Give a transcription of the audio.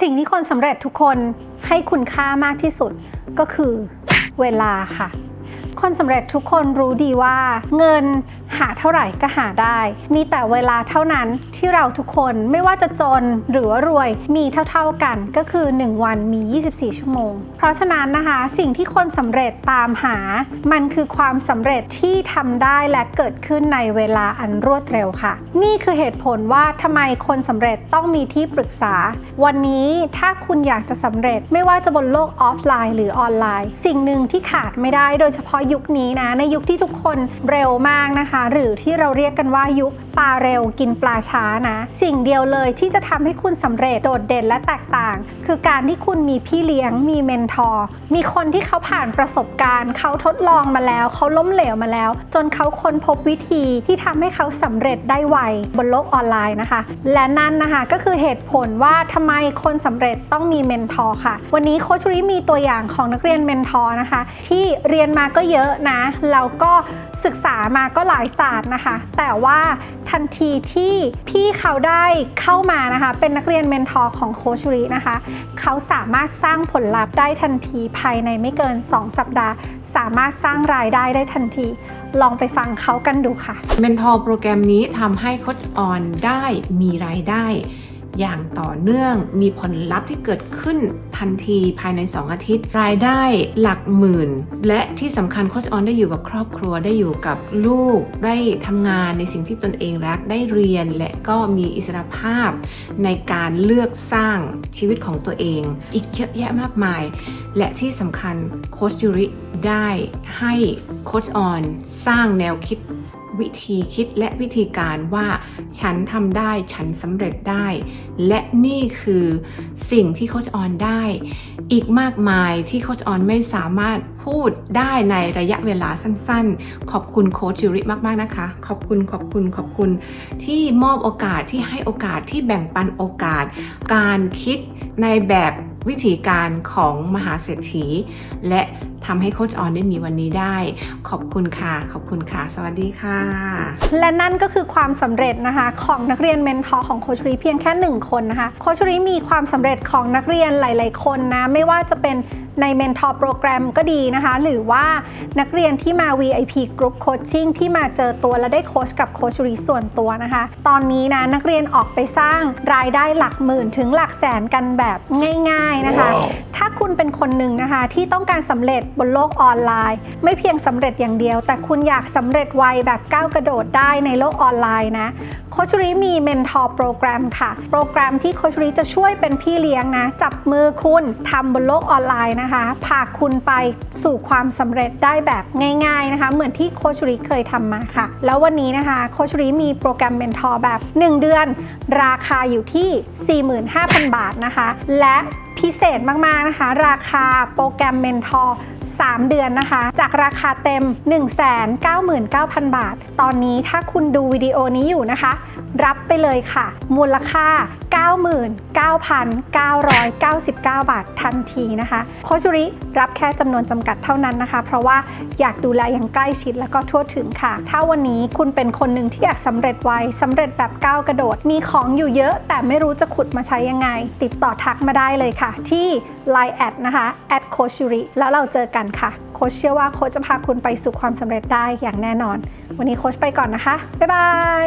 สิ่งที่คนสำเร็จทุกคนให้คุณค่ามากที่สุดก็คือเวลาค่ะ คนสำเร็จทุกคนรู้ดีว่าเงินหาเท่าไหร่ก็หาได้ มีแต่เวลาเท่านั้นที่เราทุกคนไม่ว่าจะจนหรือว่ารวยมีเท่าๆกันก็คือ 1 วันมี 24 ชั่วโมง เพราะฉะนั้นนะคะ สิ่งที่คนสำเร็จตามหา มันคือความสำเร็จที่ทำได้และเกิดขึ้นในเวลาอันรวดเร็วค่ะ นี่คือเหตุผลว่าทำไมคนสำเร็จต้องมีที่ปรึกษา วันนี้ถ้าคุณอยากจะสำเร็จไม่ว่าจะบนโลกออฟไลน์ หรือออนไลน์ สิ่งหนึ่งที่ขาดไม่ได้โดยเฉพาะยุคนี้นะในยุคที่ทุกคนเร็วมากนะคะ หรือที่เราเรียกกันว่ายุคปลาเร็วกินปลาช้านะ สิ่งเดียวเลยที่จะทำให้คุณสำเร็จโดดเด่นและแตกต่าง คือการที่คุณมีพี่เลี้ยงมีเมนทอร์มีคนที่เขาผ่านประสบการณ์ เขาทดลองมาแล้วเขาล้มเหลวมาแล้ว จนเขาค้นพบวิธีที่ทำให้เขาสำเร็จได้ไวบนโลกออนไลน์นะคะ และนั่นนะคะก็คือเหตุผลว่าทำไมคนสำเร็จต้องมีเมนทอร์ค่ะ วันนี้โคชริมีตัวอย่างของนักเรียนเมนทอร์นะคะ ที่เรียนมาก็เยอะนะแล้วก็ศึกษามาก็หลายศาสตร์นะคะ แต่ว่าทันทีที่พี่เขาได้เข้ามานะคะ เป็นนักเรียนเมนทอร์ของโคชรินะคะ เขาสามารถสร้างผลลัพธ์ได้ทันทีภายในไม่เกิน 2 สัปดาห์ สามารถสร้างรายได้ได้ทันทีลองไปฟังเขากันดูค่ะเมนทอร์โปรแกรมนี้ทำให้โคชออนได้มีรายได้ อย่างต่อเนื่อง มีผลลัพธ์ที่เกิดขึ้นทันทีภายใน 2 อาทิตย์ รายได้หลักหมื่น และที่สำคัญโคชออนได้อยู่กับครอบครัวได้อยู่กับลูก ได้ทำงานในสิ่งที่ตนเองรักได้เรียน และก็มีอิสรภาพในการเลือกสร้างชีวิตของตัวเอง อีกเยอะแยะมากมาย และที่สำคัญโคชยูริได้ให้โคชออนสร้างแนวคิด วิธีคิดและวิธีการว่าฉันทำได้ฉันสำเร็จได้ และนี่คือสิ่งที่โคชออนได้ อีกมากมายที่โคชออนไม่สามารถพูดได้ในระยะเวลาสั้นๆ ขอบคุณโคชยูริมากๆนะคะ ขอบคุณขอบคุณขอบคุณที่มอบโอกาสที่ให้โอกาสที่แบ่งปันโอกาส การคิดในแบบวิธีการของมหาเศรษฐี และ ทำให้โคชออนได้มีวันนี้ได้ ขอบคุณค่ะ ขอบคุณค่ะ สวัสดีค่ะ และนั่นก็คือความสำเร็จนะคะ ของนักเรียนเมนทอร์ของโคชรีเพียงแค่หนึ่งคนนะคะโคชรีมีความสำเร็จของนักเรียนหลาย ๆ คนนะไม่ว่าจะเป็นในเมนทอร์โปรแกรมก็ดีนะคะ หรือว่านักเรียนที่มา VIP Group Coaching ที่มาเจอตัวและได้โค้ชกับโคชรีส่วนตัวนะคะ ตอนนี้นะนักเรียนออกไปสร้างรายได้หลักหมื่นถึงหลักแสนกันแบบง่าย ๆนะคะถ้าคุณเป็นคนหนึ่งนะคะที่ต้องการสำเร็จบนโลกออนไลน์ ไม่เพียงสำเร็จอย่างเดียว แต่คุณอยากสำเร็จไวแบบก้าวกระโดดได้ในโลกออนไลน์นะโคชรีมีเมนทอร์โปรแกรมค่ะ โปรแกรมที่โคชรีจะช่วยเป็นพี่เลี้ยงนะ จับมือคุณทำบนโลกออนไลน์นะคะพาคุณไปสู่ความสำเร็จได้แบบง่าย ๆนะคะ เหมือนที่โคชรีเคยทำมาค่ะ แล้ววันนี้นะคะโคชรีมีโปรแกรมเมนทอร์แบบ 1 เดือน ราคาอยู่ที่ 45,000 บาทนะคะ และพิเศษมาก ๆ นะคะ ราคาโปรแกรมเมนทอร์ 3 เดือนนะคะ จากราคาเต็ม 199,000 บาท ตอนนี้ถ้าคุณดูวิดีโอนี้อยู่นะคะ รับไปเลยค่ะ มูลค่า 99,999 บาททันทีนะคะ โคชุริรับแค่จำนวนจำกัดเท่านั้นนะคะ เพราะว่าอยากดูแลอย่างใกล้ชิดแล้วก็ทั่วถึงค่ะ ถ้าวันนี้คุณเป็นคนหนึ่งที่อยากสำเร็จไวสำเร็จแบบก้าวกระโดด มีของอยู่เยอะแต่ไม่รู้จะขุดมาใช้ยังไง ติดต่อทักมาได้เลยค่ะ ที่ Line แอดนะคะแอดโคชูริแล้วเราเจอกันกันค่ะ โค้ชเชื่อว่าโค้ชจะพาคุณไปสู่ความสำเร็จได้อย่างแน่นอน วันนี้โค้ชไปก่อนนะคะ บ๊ายบาย